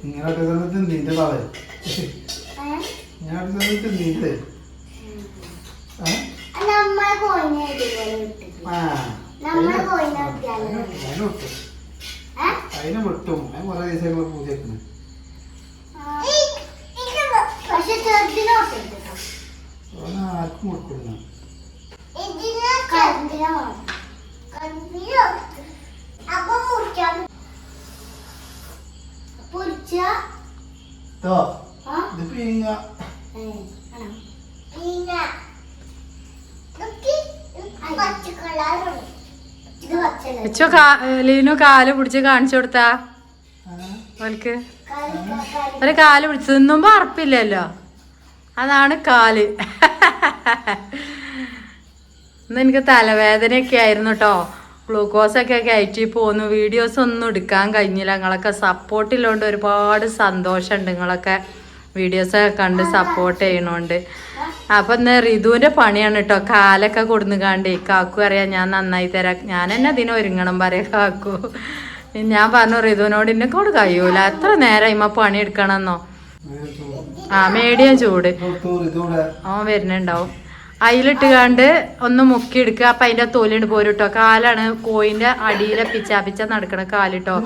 ഇങ്ങനെ ഒറ്റ സമയത്ത് നിന്റെ ഏഹ് ഞാൻ സമയത്ത് നിന്റെ? അതിനെ വിട്ടു ഞാൻ കുറെ ദിവസം പൂജ ചെറുതിനെ ആർക്കും കൊടുക്കുന്നു കേട്ടോ ആ? ഇത് പീങ്ങ ഇത് പച്ചല അച്ചോ കാ ലീനു കാൽ പിടിച്ച് കാണിച്ചു കൊടുത്താ? ഓൽക്ക്. ഒരു കാൽ പിടിച്ച് തിന്നുമ്പോ അറപ്പില്ലല്ലോ. അതാണ് കാൽ. ഇന്ന് എനിക്ക് തലവേദനയൊക്കെ ആയിരുന്നു കേട്ടോ ഗ്ലൂക്കോസൊക്കെ കയറ്റി പോന്നു വീഡിയോസ് ഒന്നും എടുക്കാൻ കഴിഞ്ഞില്ല. നിങ്ങളൊക്കെ സപ്പോർട്ടില്ലോണ്ട് ഒരുപാട് സന്തോഷമുണ്ട്. നിങ്ങളൊക്കെ വീഡിയോസൊക്കെ കണ്ട് സപ്പോർട്ട് ചെയ്യണോണ്ട്. അപ്പൊ ഇന്ന് റിതുവിന്റെ പണിയാണ് കേട്ടോ കാലൊക്കെ കൊടുന്നു കാണ്ടേ കാക്കു അറിയാം ഞാൻ നന്നായി തരാം. ഞാൻ തന്നെ അതിന് ഒരുങ്ങണം പറയാം കാക്കു. ഞാൻ പറഞ്ഞു റിതുവിനോട് എന്നെ കൊണ്ട് കഴിയൂല. എത്ര നേരം ഇമ്മ പണി എടുക്കണമെന്നോ ആ മേടിയ ചൂട്. ഓ വരുന്നുണ്ടാവും. അതിലിട്ട് കണ്ട് ഒന്ന് മുക്കി എടുക്കുക അപ്പൊ അതിന്റെ തൊലിണ്ട് പോരുട്ടോ. കാലാണ് കോയിന്റെ അടിയിലെ പിച്ചാ പിച്ച നടക്കണ കാലിട്ടോ.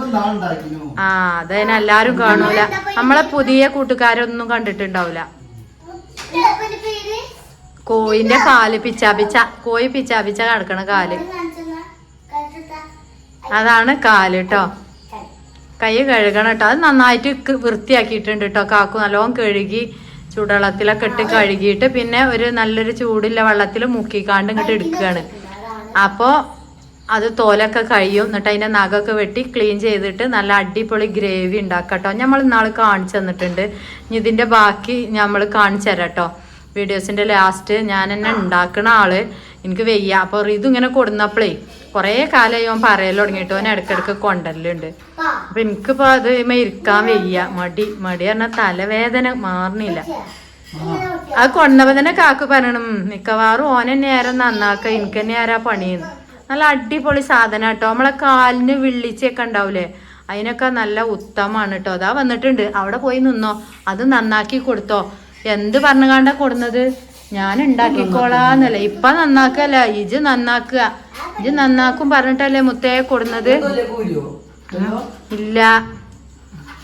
ആ അതതിന് എല്ലാരും കാണൂല. നമ്മളെ പുതിയ കൂട്ടുകാരൊന്നും കണ്ടിട്ടുണ്ടാവൂല. പേര് കോയിന്റെ കാൽ പിച്ചാ പിച്ച കോയി പിച്ചാ പിച്ച കിടക്കണ കാൽ. അതാണ് കാൽ കേട്ടോ കൈ കഴുകണം കേട്ടോ. അത് നന്നായിട്ട് വൃത്തിയാക്കിയിട്ടുണ്ട് കേട്ടോ. കാക്കു നല്ലോണം കഴുകി ചൂടുവെള്ളത്തിലൊക്കെ ഇട്ട് കഴുകിയിട്ട് പിന്നെ ഒരു നല്ലൊരു ചൂടുള്ള വെള്ളത്തിൽ മുക്കിക്കാണ്ട് ഇങ്ങോട്ട് എടുക്കുകയാണ്. അപ്പോൾ അത് തോലൊക്കെ കഴിയും. എന്നിട്ട് അതിന്റെ നഖമൊക്കെ വെട്ടി ക്ലീൻ ചെയ്തിട്ട് നല്ല അടിപൊളി ഗ്രേവി ഉണ്ടാക്കാം കേട്ടോ നമ്മൾ ഇന്നാൾ കാണിച്ചു തന്നിട്ടുണ്ട്. ഇനി ഇതിന്റെ ബാക്കി നമ്മൾ കാണിച്ചു തരാം കേട്ടോ വീഡിയോസിന്റെ ലാസ്റ്റ് ഞാൻ തന്നെ ഉണ്ടാക്കുന്ന ആൾ. എനിക്ക് വെയ്യ. അപ്പോൾ ഇതിങ്ങനെ കൊടുന്നപ്പോഴേ കുറേ കാലമായി അവൻ പറയൽ തുടങ്ങിയിട്ട്. അവൻ ഇടയ്ക്കിടയ്ക്ക് കൊണ്ടല്ലുണ്ട് അപ്പൊ എനിക്കിപ്പോ അത് ഇരിക്കാൻ വയ്യ. മടി. മടി പറഞ്ഞാൽ തലവേദന മാറണില്ല. അത് കൊണ്ടപ്പോ തന്നെ കാക്ക് പറയണം. മിക്കവാറും ഓനെ നേരം നന്നാക്ക. എനിക്ക് തന്നെ ആരാ പണിയെന്ന്. നല്ല അടിപൊളി സാധനം കേട്ടോ നമ്മളെ കാലിന് വിള്ളിച്ചൊക്കെ ഉണ്ടാവൂലേ? അതിനൊക്കെ നല്ല ഉത്തമാണ് കേട്ടോ അതാ വന്നിട്ടുണ്ട്. അവിടെ പോയി നിന്നോ. അത് നന്നാക്കി കൊടുത്തോ. എന്ത് പറഞ്ഞു കാണ്ടാ കൊടുന്നത്? ഞാൻ ഉണ്ടാക്കിക്കോളാന്നല്ലേ ഇപ്പൊ നന്നാക്കല്ല? ഇജ് നന്നാക്കുക. ഇജ് നന്നാക്കും പറഞ്ഞിട്ടല്ലേ മുത്തയെ കൊടുന്നത്? ഇല്ല.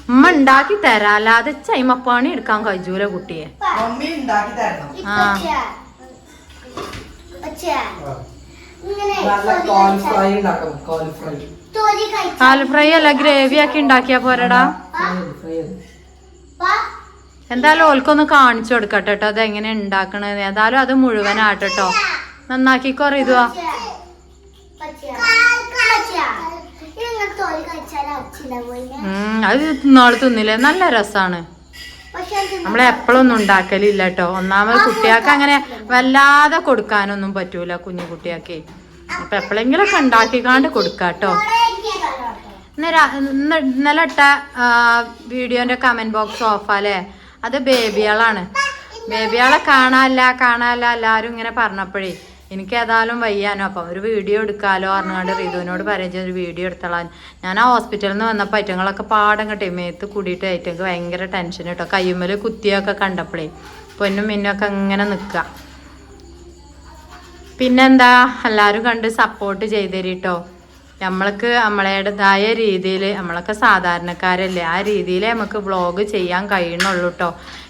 ഉമ്മ ഉണ്ടാക്കി തരാം അല്ലാതെ ചൈമപ്പാണി എടുക്കാൻ കഴിയൂല കുട്ടിയെ. മമ്മി ഉണ്ടാക്കി തരണം. ആ. കോൺ ഫ്രൈ ഫ്രൈ തൊലി കഴിച്ച. ഫ്രൈ അല്ല ഗ്രേവി ആക്കി ഉണ്ടാക്കിയാ പോരടാ. എന്തായാലും ഓൽക്കൊന്ന് കാണിച്ചു കൊടുക്കട്ടെ കേട്ടോ അത് എങ്ങനെ ഉണ്ടാക്കണത് ഏതായാലും അത് മുഴുവനാട്ടോ നന്നാക്കിക്കോ നന്നാക്കി ഉം അത് നാളെ തിന്നില്ലേ? നല്ല രസാണ്. നമ്മളെപ്പോഴൊന്നും ഉണ്ടാക്കലില്ല കേട്ടോ ഒന്നാമത് കുട്ടികൾക്ക് അങ്ങനെ വല്ലാതെ കൊടുക്കാനൊന്നും പറ്റൂല കുഞ്ഞു കുട്ടിയാക്കേ. അപ്പൊ എപ്പോഴെങ്കിലൊക്കെ ഉണ്ടാക്കിക്കാണ്ട് കൊടുക്കാട്ടോ. ഇന്ന് ഇന്നലെ ഇട്ട വീഡിയോന്റെ കമന്റ് ബോക്സ് ഓഫാല്ലേ അത് ബേബികളാണ്. ബേബികളെ കാണാല്ല കാണാല്ല എല്ലാവരും ഇങ്ങനെ പറഞ്ഞപ്പോഴേ എനിക്ക് ഏതായാലും വയ്യാനോ അപ്പം ഒരു വീഡിയോ എടുക്കാലോ പറഞ്ഞുകൊണ്ട് റിതുവിനോട് പറയുക ഒരു വീഡിയോ എടുത്തോളാൻ. ഞാൻ ആ ഹോസ്പിറ്റലിൽ നിന്ന് വന്നപ്പോൾ ഐറ്റങ്ങളൊക്കെ പാടം കിട്ടി മേത്ത് കൂടിയിട്ട് ഐറ്റങ്ങൾക്ക് ഭയങ്കര ടെൻഷൻ കേട്ടോ കയ്യുമ്മൽ കുത്തിയൊക്കെ കണ്ടപ്പോഴേ പൊന്നും മിന്നൊക്കെ ഇങ്ങനെ നിൽക്കുക പിന്നെന്താ? എല്ലാവരും കണ്ട് സപ്പോർട്ട് ചെയ്തരിട്ടോ നമ്മൾക്ക് നമ്മളേടേതായ രീതിയിൽ നമ്മളൊക്കെ സാധാരണക്കാരല്ലേ ആ രീതിയിൽ നമുക്ക് വ്ളോഗ് ചെയ്യാൻ കഴിയണുള്ളൂ കേട്ടോ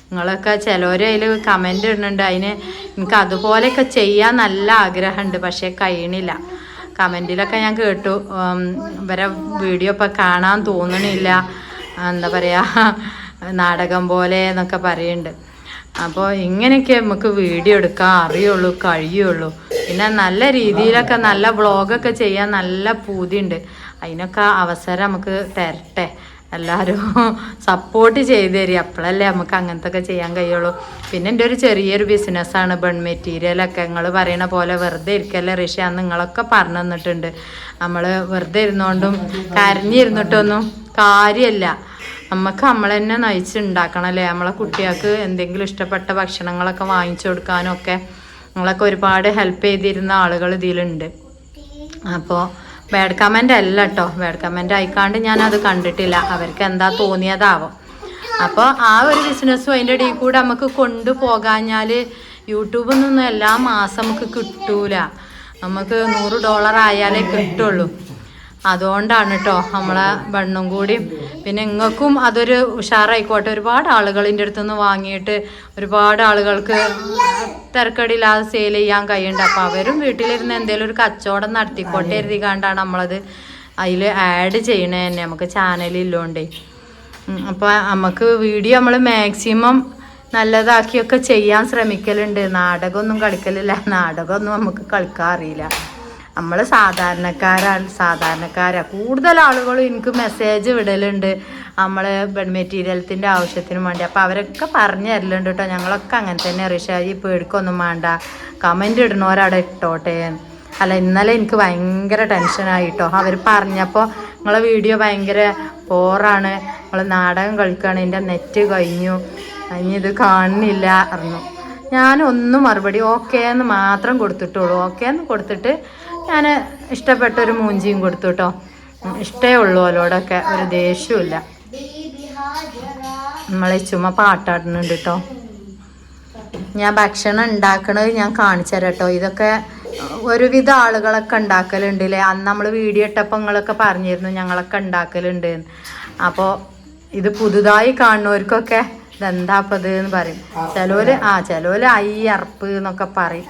നിങ്ങളൊക്കെ ചിലവർ അതിൽ കമന്റ് ഇടുന്നുണ്ട് അതിന് എനിക്ക് അതുപോലെയൊക്കെ ചെയ്യാൻ നല്ല ആഗ്രഹമുണ്ട് പക്ഷേ കഴിയണില്ല. കമന്റിലൊക്കെ ഞാൻ കേട്ടു വരെ ഇവരെ വീഡിയോ ഇപ്പം കാണാൻ തോന്നണില്ല എന്താ പറയുക നാടകം പോലെ എന്നൊക്കെ പറയുന്നുണ്ട് അപ്പോൾ ഇങ്ങനെയൊക്കെ നമുക്ക് വീഡിയോ എടുക്കാൻ അറിയുള്ളൂ കഴിയുള്ളൂ. പിന്നെ നല്ല രീതിയിലൊക്കെ നല്ല വ്ളോഗൊക്കെ ചെയ്യാൻ നല്ല പൂതിയുണ്ട്. അതിനൊക്കെ അവസരം നമുക്ക് തരട്ടെ. എല്ലാവരും സപ്പോർട്ട് ചെയ്ത് തരും. അപ്പോഴല്ലേ നമുക്ക് അങ്ങനത്തെ ഒക്കെ ചെയ്യാൻ കഴിയുള്ളൂ. പിന്നെ എന്റെ ഒരു ചെറിയൊരു ബിസിനസ്സാണ് ബൺ മെറ്റീരിയലൊക്കെ നിങ്ങൾ പറയണ പോലെ വെറുതെ ഇരിക്കല്ലേ ഋഷി? അന്ന് നിങ്ങളൊക്കെ പറഞ്ഞു തന്നിട്ടുണ്ട്. നമ്മൾ വെറുതെ ഇരുന്നോണ്ടും കരഞ്ഞിരുന്നിട്ടൊന്നും കാര്യമല്ല നമുക്ക് നമ്മൾ തന്നെ നയിച്ചുണ്ടാക്കണമല്ലേ നമ്മളെ കുട്ടികൾക്ക് എന്തെങ്കിലും ഇഷ്ടപ്പെട്ട ഭക്ഷണങ്ങളൊക്കെ വാങ്ങിച്ചു കൊടുക്കാനും നമ്മളൊക്കെ ഒരുപാട് ഹെൽപ്പ് ചെയ്തിരുന്ന ആളുകൾ ഇതിലുണ്ട്. അപ്പോൾ ബാഡ് കമന്റ് അല്ല കേട്ടോ ബാഡ് കമന്റ് ആയിക്കാണ്ട് ഞാൻ അത് കണ്ടിട്ടില്ല. അവർക്ക് എന്താ തോന്നിയതാവും. അപ്പോൾ ആ ഒരു ബിസിനസ്സും അതിന്റെ ഇടയിൽ കൂടെ നമുക്ക് കൊണ്ടുപോകാഞ്ഞാൽ യൂട്യൂബിൽ നിന്നും എല്ലാ മാസം നമുക്ക് കിട്ടൂല. നമുക്ക് നൂറ് ഡോളർ ആയാലേ കിട്ടുള്ളൂ. അതുകൊണ്ടാണ് കേട്ടോ നമ്മളെ ബണ്ണും കൂടിയും പിന്നെ നിങ്ങൾക്കും അതൊരു ഉഷാറായിക്കോട്ടെ. ഒരുപാട് ആളുകൾ ഇതിന്റെ അടുത്തുനിന്ന് വാങ്ങിയിട്ട് ഒരുപാട് ആളുകൾക്ക് തിരക്കടിയില്ലാതെ സെയിൽ ചെയ്യാൻ കഴിയുണ്ട്. അപ്പോൾ അവരും വീട്ടിലിരുന്ന് എന്തെങ്കിലും ഒരു കച്ചവടം നടത്തിക്കോട്ടെ എഴുതി കണ്ടാണ് നമ്മളത് അതിൽ ആഡ് ചെയ്യണേ തന്നെ നമുക്ക് ചാനലില്ലോണ്ടേ അപ്പോൾ നമുക്ക് വീഡിയോ നമ്മൾ മാക്സിമം നല്ലതാക്കിയൊക്കെ ചെയ്യാൻ ശ്രമിക്കലുണ്ട്. നാടകമൊന്നും കളിക്കലില്ല. നാടകമൊന്നും നമുക്ക് കളിക്കാൻ അറിയില്ല. നമ്മൾ സാധാരണക്കാരാണ് സാധാരണക്കാരാണ് കൂടുതൽ ആളുകളും എനിക്ക് മെസ്സേജ് വിടലുണ്ട്. നമ്മൾ ബെഡ് മെറ്റീരിയൽത്തിന്റെ ആവശ്യത്തിന് വേണ്ടി. അപ്പോൾ അവരൊക്കെ പറഞ്ഞു തരലുണ്ട് കേട്ടോ. ഞങ്ങളൊക്കെ അങ്ങനെ തന്നെ റിഷാജി പേടിക്കൊന്നും വേണ്ട. കമന്റ് ഇടണവരവിടെ ഇട്ടോട്ടെ. അല്ല ഇന്നലെ എനിക്ക് ഭയങ്കര ടെൻഷനായി കേട്ടോ. അവർ പറഞ്ഞപ്പോൾ നിങ്ങളെ വീഡിയോ ഭയങ്കര പോറാണ് നിങ്ങൾ നാടകം കളിക്കുകയാണ് എന്റെ നെറ്റ് കഴിഞ്ഞു. ഇനി ഇത് കാണുന്നില്ല അറിഞ്ഞു ഞാനൊന്നും മറുപടി ഓക്കേ എന്ന് മാത്രം കൊടുത്തിട്ടുള്ളൂ. ഓക്കേ എന്ന് കൊടുത്തിട്ട് ഞാൻ ഇഷ്ടപ്പെട്ട ഒരു മൂഞ്ചിയും കൊടുത്തു കേട്ടോ ഇഷ്ടേ ഉള്ളൂ അവരോടൊക്കെ. ഒരു ദേഷ്യമില്ല നമ്മളെ ചുമ പാട്ടാടുന്നുണ്ട് കേട്ടോ ഞാൻ ഭക്ഷണം ഉണ്ടാക്കണത് ഞാൻ കാണിച്ചു തരാം കേട്ടോ ഇതൊക്കെ ഒരുവിധ ആളുകളൊക്കെ ഉണ്ടാക്കലുണ്ടല്ലേ? അന്ന് നമ്മൾ വീഡിയോ ഇട്ടപ്പോൾ നിങ്ങളൊക്കെ പറഞ്ഞിരുന്നു ഞങ്ങളൊക്കെ ഉണ്ടാക്കലുണ്ട് അപ്പോൾ ഇത് പുതുതായി കാണുന്നവർക്കൊക്കെ ഇതെന്താപ്പത് എന്ന് പറയും. ചിലവര് ആ ചിലവര് അയ്യർപ്പ് എന്നൊക്കെ പറയും.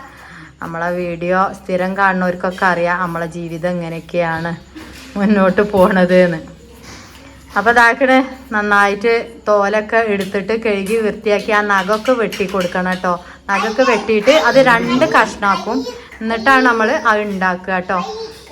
നമ്മളെ വീഡിയോ സ്ഥിരം കാണുന്നവർക്കൊക്കെ അറിയാം നമ്മളെ ജീവിതം എങ്ങനെയൊക്കെയാണ് മുന്നോട്ട് പോണത് എന്ന് അപ്പോൾ താക്കണ് നന്നായിട്ട് തോലൊക്കെ എടുത്തിട്ട് കഴുകി വൃത്തിയാക്കി ആ നഖമൊക്കെ വെട്ടി കൊടുക്കണം കേട്ടോ. നഖമൊക്കെ വെട്ടിയിട്ട് അത് രണ്ട് കഷ്ണാക്കും. എന്നിട്ടാണ് നമ്മൾ അത് ഉണ്ടാക്കുക കേട്ടോ.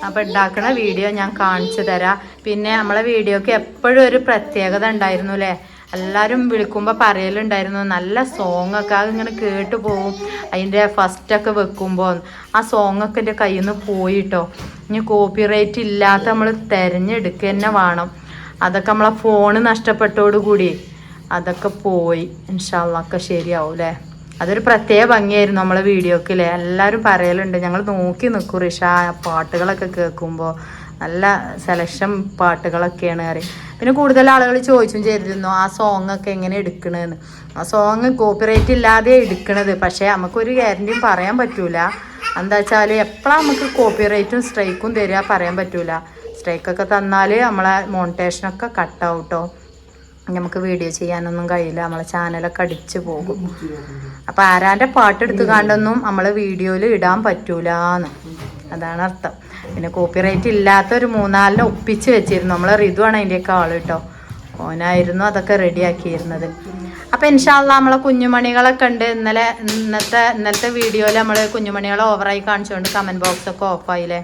അപ്പോൾ ഉണ്ടാക്കുന്ന വീഡിയോ ഞാൻ കാണിച്ചു തരാം. പിന്നെ നമ്മളെ വീഡിയോക്ക് എപ്പോഴും ഒരു പ്രത്യേകത ഉണ്ടായിരുന്നു അല്ലേ? എല്ലാവരും വിളിക്കുമ്പോൾ പറയലുണ്ടായിരുന്നു നല്ല സോങ് ഒക്കെ അതിങ്ങനെ കേട്ട് പോവും. അതിന്റെ ഫസ്റ്റൊക്കെ വെക്കുമ്പോൾ ആ സോങ് ഒക്കെ എന്റെ കയ്യിൽ നിന്ന് പോയിട്ടോ. ഇനി കോപ്പി കോപ്പിറൈറ്റ് ഇല്ലാത്ത നമ്മൾ തിരഞ്ഞെടുക്കുക തന്നെ വേണം. അതൊക്കെ നമ്മളെ ഫോണ് നഷ്ടപ്പെട്ടോടുകൂടി അതൊക്കെ പോയി. ഇൻഷാല്ലൊക്കെ ശരിയാവും അല്ലേ അതൊരു പ്രത്യേക ഭംഗിയായിരുന്നു നമ്മളെ വീഡിയോക്ക് അല്ലേ എല്ലാവരും പറയലുണ്ട്. ഞങ്ങൾ നോക്കി നിൽക്കും റിഷ പാട്ടുകളൊക്കെ കേൾക്കുമ്പോൾ നല്ല സെലക്ഷൻ പാട്ടുകളൊക്കെയാണ് അറിയും പിന്നെ കൂടുതൽ ആളുകൾ ചോദിച്ചും ചെയ്തിരുന്നു ആ സോങ് ഒക്കെ എങ്ങനെ എടുക്കണമെന്ന് ആ സോങ് കോപ്പിറൈറ്റ് ഇല്ലാതെ എടുക്കണത്. പക്ഷേ നമുക്കൊരു ഗ്യാരണ്ടിയും പറയാൻ പറ്റൂല. എന്താ വെച്ചാൽ എപ്പോഴാണ് നമുക്ക് കോപ്പിറൈറ്റും സ്ട്രൈക്കും തരിക പറയാൻ പറ്റൂല. സ്ട്രൈക്കൊക്കെ തന്നാൽ നമ്മളെ മോണിറ്റേഷനൊക്കെ കട്ടാവും കേട്ടോ നമുക്ക് വീഡിയോ ചെയ്യാനൊന്നും കഴിയില്ല. നമ്മളെ ചാനലൊക്കെ അടിച്ചു പോകും. അപ്പം ആരാന്റെ പാട്ട് എടുത്ത് കണ്ടൊന്നും നമ്മൾ വീഡിയോയിൽ ഇടാൻ പറ്റൂലാന്ന്. അതാണ് അർത്ഥം. പിന്നെ കോപ്പിറൈറ്റ് ഇല്ലാത്ത ഒരു മൂന്നാലിനെ ഒപ്പിച്ച് വെച്ചിരുന്നു. നമ്മളെ ഋതുവാണ് അതിന്റെയൊക്കെ ആൾ കേട്ടോ. ഓനായിരുന്നു അതൊക്കെ റെഡിയാക്കിയിരുന്നത് അപ്പം ഇൻഷാല്ല നമ്മളെ കുഞ്ഞുമണികളൊക്കെ ഉണ്ട്. ഇന്നലെ ഇന്നത്തെ ഇന്നത്തെ വീഡിയോയിൽ നമ്മൾ കുഞ്ഞുമണികളെ ഓവറായി കാണിച്ചുകൊണ്ട് കമന്റ് ബോക്സൊക്കെ ഓഫായില്ലേ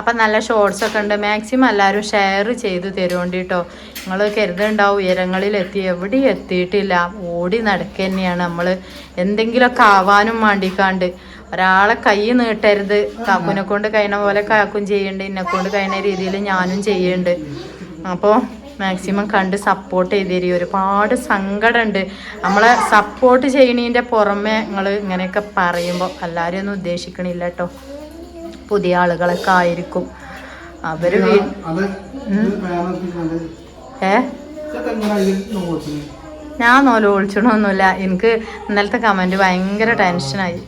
അപ്പം നല്ല ഷോർട്സ് ഒക്കെ ഉണ്ട്. മാക്സിമം എല്ലാവരും ഷെയർ ചെയ്ത് തരുകൊണ്ട് കേട്ടോ. നിങ്ങൾ കരുതുണ്ടാവും ഉയരങ്ങളിൽ എത്തി. എവിടെയും എത്തിയിട്ടില്ല. ഓടി നടക്കുക തന്നെയാണ് നമ്മൾ എന്തെങ്കിലുമൊക്കെ ആവാനും വേണ്ടിക്കാണ്ട് ഒരാളെ കൈ നീട്ടരുത്. കാക്കുനെ കൊണ്ട് കഴിയണ പോലെ കാക്കും ചെയ്യുന്നുണ്ട് എന്നെ കൊണ്ട് കഴിയുന്ന രീതിയിൽ ഞാനും ചെയ്യുന്നുണ്ട് അപ്പോൾ മാക്സിമം കണ്ട് സപ്പോർട്ട് ചെയ്ത് തരും ഒരുപാട് സങ്കടമുണ്ട് നമ്മളെ സപ്പോർട്ട് ചെയ്യണതിന്റെ പുറമെ നിങ്ങൾ ഇങ്ങനെയൊക്കെ പറയുമ്പോൾ എല്ലാവരും ഒന്നും ഉദ്ദേശിക്കണില്ല കേട്ടോ പുതിയ ആളുകളൊക്കെ ആയിരിക്കും. അവർ. ഏ? ഞാൻ നോലോളിച്ചണമൊന്നുമില്ല എനിക്ക് ഇന്നലത്തെ കമന്റ് ഭയങ്കര ടെൻഷനായി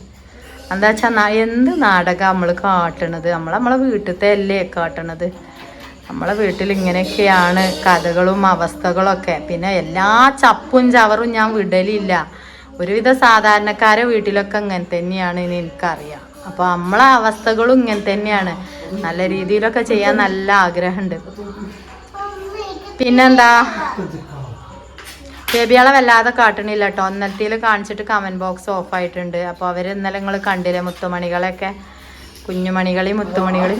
എന്താ വെച്ചാൽ എന്ത് നാടകം നമ്മൾ കാട്ടണത്? നമ്മൾ നമ്മളെ വീട്ടിലത്തെ അല്ലേ കാട്ടണത്? നമ്മളെ വീട്ടിൽ ഇങ്ങനെയൊക്കെയാണ് കഥകളും അവസ്ഥകളൊക്കെ. പിന്നെ എല്ലാ ചപ്പും ചവറും ഞാൻ വിടലില്ല. ഒരുവിധ സാധാരണക്കാരെ വീട്ടിലൊക്കെ ഇങ്ങനെ തന്നെയാണ് ഇനി എനിക്കറിയാം. അപ്പോൾ നമ്മളെ അവസ്ഥകളും ഇങ്ങനെ തന്നെയാണ്. നല്ല രീതിയിലൊക്കെ ചെയ്യാൻ നല്ല ആഗ്രഹമുണ്ട്. പിന്നെന്താ? ബേബിയാളെ വല്ലാതെ കാട്ടണില്ല കേട്ടോ അന്നത്തിൽ കാണിച്ചിട്ട് കമന്റ് ബോക്സ് ഓഫ് ആയിട്ടുണ്ട്. അപ്പോൾ അവർ ഇന്നലെ നിങ്ങൾ കണ്ടില്ലേ മുത്തുമണികളെയൊക്കെ? കുഞ്ഞുമണികളി മുത്തുമണികളി.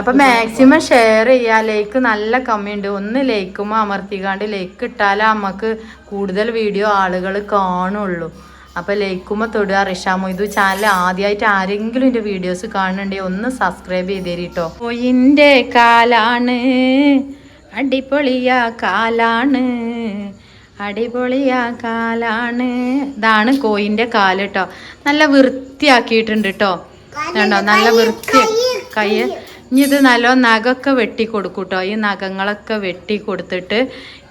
അപ്പം മാക്സിമം ഷെയർ ചെയ്യുക ലൈക്ക് നല്ല കമ്മിയുണ്ട്. ഒന്ന് ലൈക്കും അമർത്തിക്കാണ്ട് ലൈക്ക് ഇട്ടാലേ നമുക്ക് കൂടുതൽ വീഡിയോ ആളുകൾ കാണുള്ളൂ. അപ്പോൾ ലൈക്കുമ്പോൾ തൊടുക. റിഷാ മൊയ്തു ചാനൽ ആദ്യമായിട്ട് ആരെങ്കിലും എന്റെ വീഡിയോസ് കാണുന്നുണ്ടെങ്കിൽ ഒന്ന് സബ്സ്ക്രൈബ് ചെയ്ത് തരീട്ടോ കോയിന്റെ കാലാണ്. അടിപൊളിയ കാലാണ്. അടിപൊളിയ കാലാണ്. ഇതാണ് കോയിന്റെ കാൽ കേട്ടോ നല്ല വൃത്തിയാക്കിയിട്ടുണ്ട് കേട്ടോ കണ്ടോ? നല്ല വൃത്തി. കൈ ഇനി ഇത് നല്ലോ നഖമൊക്കെ വെട്ടി കൊടുക്കും കേട്ടോ ഈ നഖങ്ങളൊക്കെ വെട്ടി കൊടുത്തിട്ട്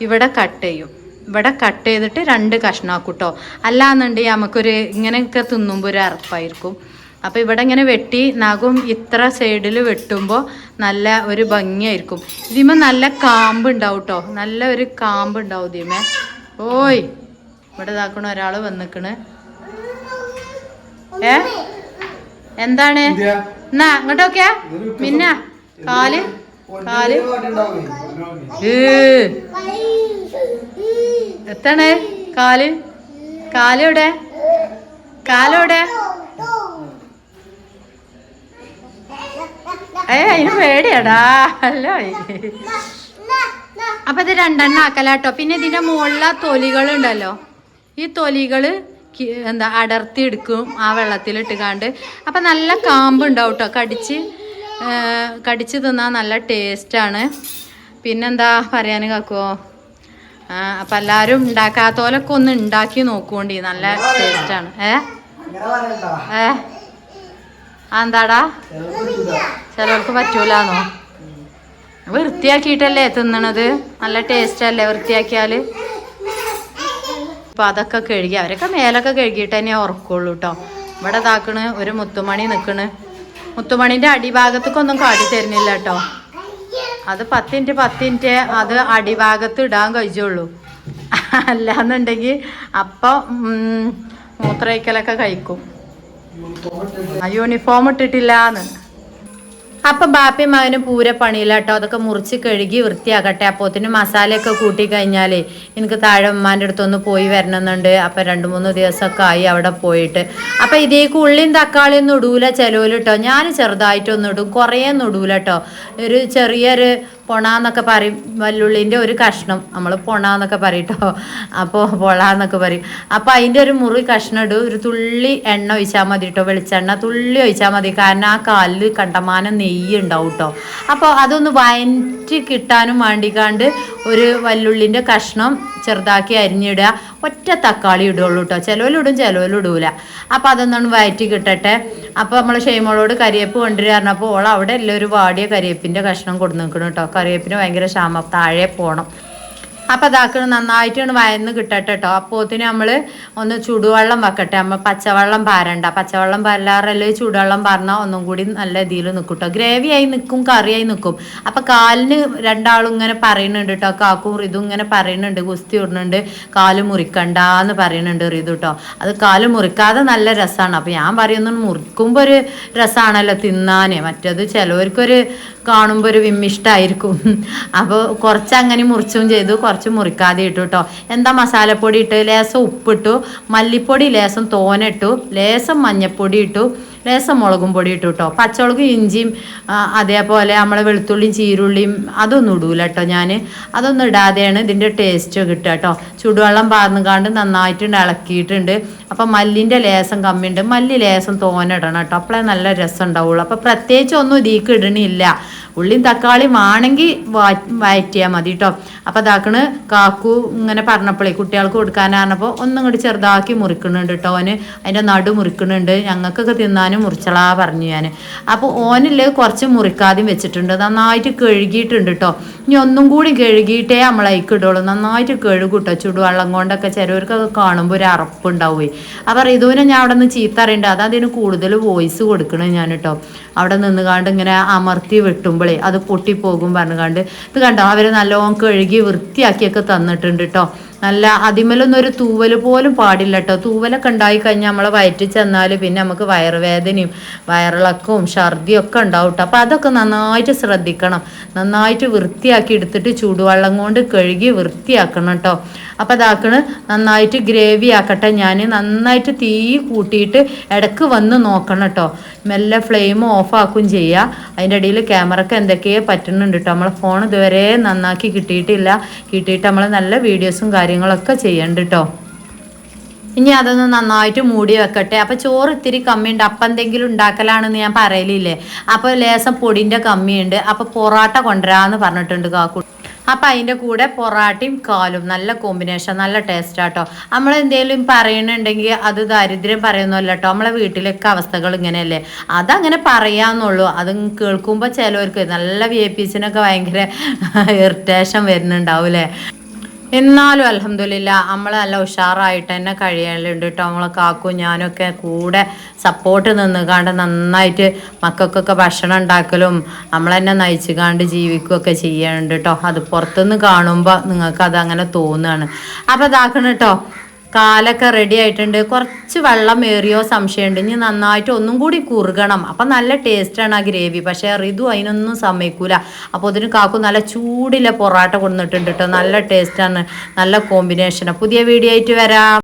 ഇവിടെ കട്ട് ചെയ്യും. ഇവിടെ കട്ട് ചെയ്തിട്ട് രണ്ട് കഷ്ണമാക്കും കേട്ടോ അല്ലാന്നുണ്ടെങ്കിൽ നമുക്കൊരു ഇങ്ങനെയൊക്കെ തിന്നുമ്പോൾ ഒരു അറപ്പായിരിക്കും. അപ്പോൾ ഇവിടെ ഇങ്ങനെ വെട്ടി നഖം ഇത്ര സൈഡിൽ വെട്ടുമ്പോൾ നല്ല ഒരു ഭംഗിയായിരിക്കും. ഇതിമ നല്ല കാമ്പ് ഉണ്ടാവും കേട്ടോ നല്ല ഒരു കാമ്പ് ഉണ്ടാവും ഇതിമേ ഓയ് ഇവിടെ ഇതാക്കണ ഒരാൾ വന്നിക്കണ്. ഏ? എന്താണ്? എന്നാ അങ്ങോട്ടൊക്കെ മിന്ന കാൽ? കാൽ? എത്താണ്? കാൽ? കാലെവിടെ കാലെവിടെ ഏ അതിന് പേടിയാടാ. അല്ലോ അപ്പൊ ഇത് രണ്ടെണ്ണം ആക്കലാട്ടോ പിന്നെ ഇതിന്റെ മുകളിലെ തൊലികളുണ്ടല്ലോ. ഈ തൊലികൾ എന്താ അടർത്തി എടുക്കും ആ വെള്ളത്തിൽ കാണ്ട് അപ്പൊ നല്ല കാമ്പുണ്ടാവും കേട്ടോ കടിച്ച് കടിച്ച് തിന്നാൽ നല്ല ടേസ്റ്റാണ്. പിന്നെന്താ പറയാൻ കാക്കുവോ? ആ, അപ്പൊ എല്ലാരും ഉണ്ടാക്കാത്തോലൊക്കെ ഒന്ന് ഉണ്ടാക്കി നോക്കുകൊണ്ടി നല്ല ടേസ്റ്റാണ്. ഏ? ഏഹ് പറയണ്ട. ഏ? ആ, എന്താടാ ചിലർക്ക് പറ്റൂലാന്നോ? വൃത്തിയാക്കിയിട്ടല്ലേ തിന്നണത്? നല്ല ടേസ്റ്റ് അല്ലേ വൃത്തിയാക്കിയാൽ? അപ്പൊ അതൊക്കെ കഴുകി അവരൊക്കെ മേലൊക്കെ കഴുകിയിട്ട് തന്നെ ഉറക്കുള്ളൂ കേട്ടോ ഇവിടെ ഇതാക്കണ് ഒരു മുത്തുമണി നിക്കണ്. മുത്തുമണിന്റെ അടിഭാഗത്തേക്കൊന്നും കാട്ടി തരുന്നില്ല കേട്ടോ അത് പത്തിന്റെ പത്തിന്റെ അത് അടിഭാഗത്ത് ഇടാൻ കഴിച്ചുള്ളൂ. അല്ലാന്നുണ്ടെങ്കിൽ അപ്പം മൂത്രയ്ക്കലൊക്കെ കഴിക്കും. യൂണിഫോം ഇട്ടിട്ടില്ലാന്ന്. അപ്പൊ ബാപ്പി മകന് പൂര പണിയില്ലാട്ടോ അതൊക്കെ മുറിച്ച് കഴുകി വൃത്തിയാക്കട്ടെ. അപ്പോത്തിന് മസാലയൊക്കെ കൂട്ടി കഴിഞ്ഞാലേ എനിക്ക് താഴെ ഉമ്മാന്റെ അടുത്തൊന്ന് പോയി വരണമെന്നുണ്ട്. അപ്പൊ രണ്ട് മൂന്ന് ദിവസമൊക്കെ ആയി അവിടെ പോയിട്ട്. അപ്പൊ ഇതേക്ക് ഉള്ളിയും തക്കാളിയും ഒന്നും ഇടൂല ചെലവിലിട്ടോ ഞാൻ ചെറുതായിട്ടൊന്നും ഇടും. കുറേ ഒന്നും ഇടൂല കേട്ടോ ഒരു ചെറിയൊരു പൊണാന്നൊക്കെ പറയും. വല്ലുള്ളിന്റെ ഒരു കഷ്ണം. നമ്മൾ പൊണാന്നൊക്കെ പറയും കേട്ടോ അപ്പോൾ പൊളാന്നൊക്കെ പറയും. അപ്പോൾ അതിന്റെ ഒരു മുറി കഷ്ണം ഇടും. ഒരു തുള്ളി എണ്ണ ഒഴിച്ചാൽ മതി കേട്ടോ വെളിച്ചെണ്ണ തുള്ളി ഒഴിച്ചാൽ മതി. കാരണം ആ കാലിൽ കണ്ടമാനം നെയ്യ് ഉണ്ടാവും കേട്ടോ അപ്പോൾ അതൊന്ന് വയറ്റി കിട്ടാനും വേണ്ടിക്കാണ്ട് ഒരു വല്ലുള്ളിന്റെ കഷ്ണം ചെറുതാക്കി അരിഞ്ഞിടുക. ഒറ്റ തക്കാളി ഇടുള്ളൂ കേട്ടോ ചിലവിലിടും ചിലവിലിടൂല അപ്പോൾ അതൊന്നും വയറ്റി കിട്ടട്ടെ. അപ്പോൾ നമ്മൾ ഷെയ്മോളോട് കരിയേപ്പ് കൊണ്ടുവരാറുണ്ട് അപ്പോൾ ഓൾ അവിടെ എല്ലാം ഒരു വാടിയ കരിയേപ്പിന്റെ കഷ്ണം കൊടുത്തു നിൽക്കണം കേട്ടോ കറിവേപ്പിന് ഭയങ്കര ക്ഷാമം. താഴെ പോകണം അപ്പം അതാക്കണ നന്നായിട്ടാണ് വയന്ന് കിട്ടട്ടെ കേട്ടോ അപ്പോത്തിന് നമ്മൾ ഒന്ന് ചൂടുവെള്ളം വെക്കട്ടെ. നമ്മൾ പച്ചവെള്ളം പാരണ്ട. പച്ചവെള്ളം പാരലാറല്ലേ ചൂടുവെള്ളം പാർന്നാൽ ഒന്നും കൂടി നല്ല ഇതിൽ നിൽക്കും കേട്ടോ ഗ്രേവി ആയി നിൽക്കും കറിയായി നിൽക്കും അപ്പം കാലിന് രണ്ടാളും ഇങ്ങനെ പറയുന്നുണ്ട് കേട്ടോ കാക്കും റിതും ഇങ്ങനെ പറയുന്നുണ്ട്. ഗുസ്തി ഇടുന്നുണ്ട്. കാൽ മുറിക്കണ്ടെന്ന് പറയുന്നുണ്ട് റിതു കേട്ടോ അത് കാൽ മുറിക്കാതെ നല്ല രസമാണ് അപ്പം ഞാൻ പറയുന്നു മുറിക്കുമ്പോൾ ഒരു രസമാണല്ലോ തിന്നാൻ മറ്റത് ചിലവർക്കൊരു കാണുമ്പോൾ ഒരു വിമ്മിഷ്ടായിരിക്കും. അപ്പോൾ കുറച്ച് അങ്ങനെ മുറിച്ചും ചെയ്തു. കുറച്ച് മുറിക്കാതെ ഇട്ടു കേട്ടോ എന്താ മസാലപ്പൊടി ഇട്ട്? ലേസം ഉപ്പിട്ടു. മല്ലിപ്പൊടി ലേസം തോനിട്ടു ലേസം മഞ്ഞൾപ്പൊടി ഇട്ടു. ലേസം മുളകും പൊടി ഇട്ടു കേട്ടോ പച്ചമുളകും ഇഞ്ചിയും അതേപോലെ നമ്മളെ വെളുത്തുള്ളിയും ചീരുള്ളിയും അതൊന്നും ഇടൂല കേട്ടോ ഞാൻ അതൊന്നും ഇടാതെയാണ് ഇതിന്റെ ടേസ്റ്റ് കിട്ടുക കേട്ടോ ചുടുവെള്ളം പാർന്നുകാണ്ട് നന്നായിട്ട് ഇളക്കിയിട്ടുണ്ട്. അപ്പം മല്ലിന്റെ ലേസം കമ്മിയുണ്ട്. മല്ലി ലേസം തോനിടണം കേട്ടോ അപ്പോഴേ നല്ല രസം ഉണ്ടാവുള്ളൂ. അപ്പം പ്രത്യേകിച്ച് ഒന്നും ഇതിക്ക് ഇടണില്ല. ഉള്ളിയും തക്കാളിയും ആണെങ്കിൽ വയറ്റിയാൽ മതി കേട്ടോ അപ്പം അതാക്കണ് കാക്കു ഇങ്ങനെ പറഞ്ഞപ്പോഴേ കുട്ടികൾക്ക് കൊടുക്കാനാണ് പറഞ്ഞപ്പോൾ ഒന്നും കൂടി ചെറുതാക്കി മുറിക്കുന്നുണ്ട് കേട്ടോ ഓന്. അതിന്റെ നടു മുറിക്കുന്നുണ്ട് ഞങ്ങൾക്കൊക്കെ തിന്നാനും മുറിച്ചളാ പറഞ്ഞു ഞാൻ അപ്പോൾ ഓനിൽ കുറച്ച് മുറിക്കാതെയും വെച്ചിട്ടുണ്ട്. നന്നായിട്ട് കഴുകിയിട്ടുണ്ട് കേട്ടോ ഇനി ഒന്നും കൂടി കഴുകിയിട്ടേ നമ്മളേക്ക് ഇടുള്ളൂ. നന്നായിട്ട് കഴുകും കേട്ടോ ചുടുവെള്ളം കൊണ്ടൊക്കെ ചിലവർക്കൊക്കെ കാണുമ്പോൾ ഒരു അറപ്പുണ്ടാവുമേ അപ്പോൾ ഇതുവിനെ ഞാൻ അവിടെ നിന്ന് ചീത്ത അറിയണ്ട അതതിന് കൂടുതൽ വോയിസ് കൊടുക്കണേ ഞാൻ കേട്ടോ അവിടെ നിന്ന് കാണ്ട് ഇങ്ങനെ അമർത്തി വെട്ടുമ്പോഴേ അത് പൊട്ടിപ്പോകും പറഞ്ഞുകൊണ്ട്. ഇത് കണ്ടോ അവർ നല്ലോണം കഴുകി വൃത്തിയാക്കിയൊക്കെ തന്നിട്ടുണ്ട് കേട്ടോ നല്ല അതിമലൊന്നും ഒരു തൂവൽ പോലും പാടില്ല കേട്ടോ തൂവലൊക്കെ ഉണ്ടായി കഴിഞ്ഞാൽ നമ്മളെ വയറ്റിൽ ചെന്നാൽ പിന്നെ നമുക്ക് വയറുവേദനയും വയറിളക്കവും ഛർദിയും ഒക്കെ ഉണ്ടാവും കേട്ടോ അപ്പോൾ അതൊക്കെ നന്നായിട്ട് ശ്രദ്ധിക്കണം. നന്നായിട്ട് വൃത്തിയാക്കി എടുത്തിട്ട് ചൂടുവെള്ളം കൊണ്ട് കഴുകി വൃത്തിയാക്കണം കേട്ടോ അപ്പോൾ അതാക്കണ് നന്നായിട്ട് ഗ്രേവി ആക്കട്ടെ ഞാൻ നന്നായിട്ട് തീ കൂട്ടിയിട്ട് ഇടയ്ക്ക് വന്ന് നോക്കണം കേട്ടോ മെല്ലെ ഫ്ലെയിം ഓഫ് ആക്കും ചെയ്യുക അതിന്റെ ഇടയിൽ ക്യാമറക്ക് എന്തൊക്കെയോ പറ്റുന്നുണ്ട് കേട്ടോ നമ്മളെ ഫോൺ ഇതുവരെ നന്നാക്കി കിട്ടിയിട്ടില്ല. കിട്ടിയിട്ട് നമ്മൾ നല്ല വീഡിയോസും കാര്യങ്ങളൊക്കെ ചെയ്യണ്ട കേട്ടോ ഇനി അതൊന്ന് നന്നായിട്ട് മൂടി വെക്കട്ടെ. അപ്പൊ ചോറ് ഇത്തിരി കമ്മിയുണ്ട്. അപ്പം എന്തെങ്കിലും ഉണ്ടാക്കലാണെന്ന് ഞാൻ പറയലില്ലേ? അപ്പൊ ലേസം പൊടിന്റെ കമ്മിയുണ്ട്. അപ്പൊ പൊറാട്ട കൊണ്ടുവരാന്ന് പറഞ്ഞിട്ടുണ്ട് കാക്കു. അപ്പം അതിന്റെ കൂടെ പൊറാട്ടയും കാലും നല്ല കോമ്പിനേഷൻ നല്ല ടേസ്റ്റ് ആട്ടോ. നമ്മൾ എന്തെങ്കിലും പറയണുണ്ടെങ്കിൽ അത് ദാരിദ്ര്യം പറയുന്നല്ല കേട്ടോ നമ്മളെ വീട്ടിലൊക്കെ അവസ്ഥകൾ ഇങ്ങനെയല്ലേ? അതങ്ങനെ പറയാന്നുള്ളൂ. അത് കേൾക്കുമ്പോ ചിലവർക്ക് നല്ല വി ഐ പീസിനൊക്കെ ഭയങ്കര ഇറിറ്റേഷൻ വരുന്നുണ്ടാവും എന്നാലും അലഹമില്ല നമ്മൾ നല്ല ഉഷാറായിട്ട് തന്നെ കഴിയലുണ്ട് കേട്ടോ നമ്മളെ കാക്കും ഞാനൊക്കെ കൂടെ സപ്പോർട്ട് നിന്നുകാണ്ട് നന്നായിട്ട് മക്കൾക്കൊക്കെ ഭക്ഷണം ഉണ്ടാക്കലും നമ്മളെന്നെ നയിച്ചു കാണ്ട് ജീവിക്കുകയൊക്കെ ചെയ്യുന്നുണ്ട് കേട്ടോ അത് പുറത്തുനിന്ന് കാണുമ്പോൾ നിങ്ങൾക്ക് അങ്ങനെ തോന്നുകയാണ് അപ്പോൾ ഇതാക്കണം കേട്ടോ കാലൊക്കെ റെഡി ആയിട്ടുണ്ട്. കുറച്ച് വെള്ളം ഏറിയോ സംശയമുണ്ട്. ഇനി നന്നായിട്ട് ഒന്നും കൂടി കുറുകണം. അപ്പം നല്ല ടേസ്റ്റാണ് ആ ഗ്രേവി പക്ഷേ റിതു അതിനൊന്നും സമ്മതിക്കൂല. അപ്പോൾ അതിന് കാക്കു നല്ല ചൂടിലെ പൊറാട്ട കൊണ്ടുവന്നിട്ടുണ്ട് കേട്ടോ നല്ല ടേസ്റ്റാണ് നല്ല കോമ്പിനേഷനാണ് പുതിയ വീഡിയോ ആയിട്ട് വരാം.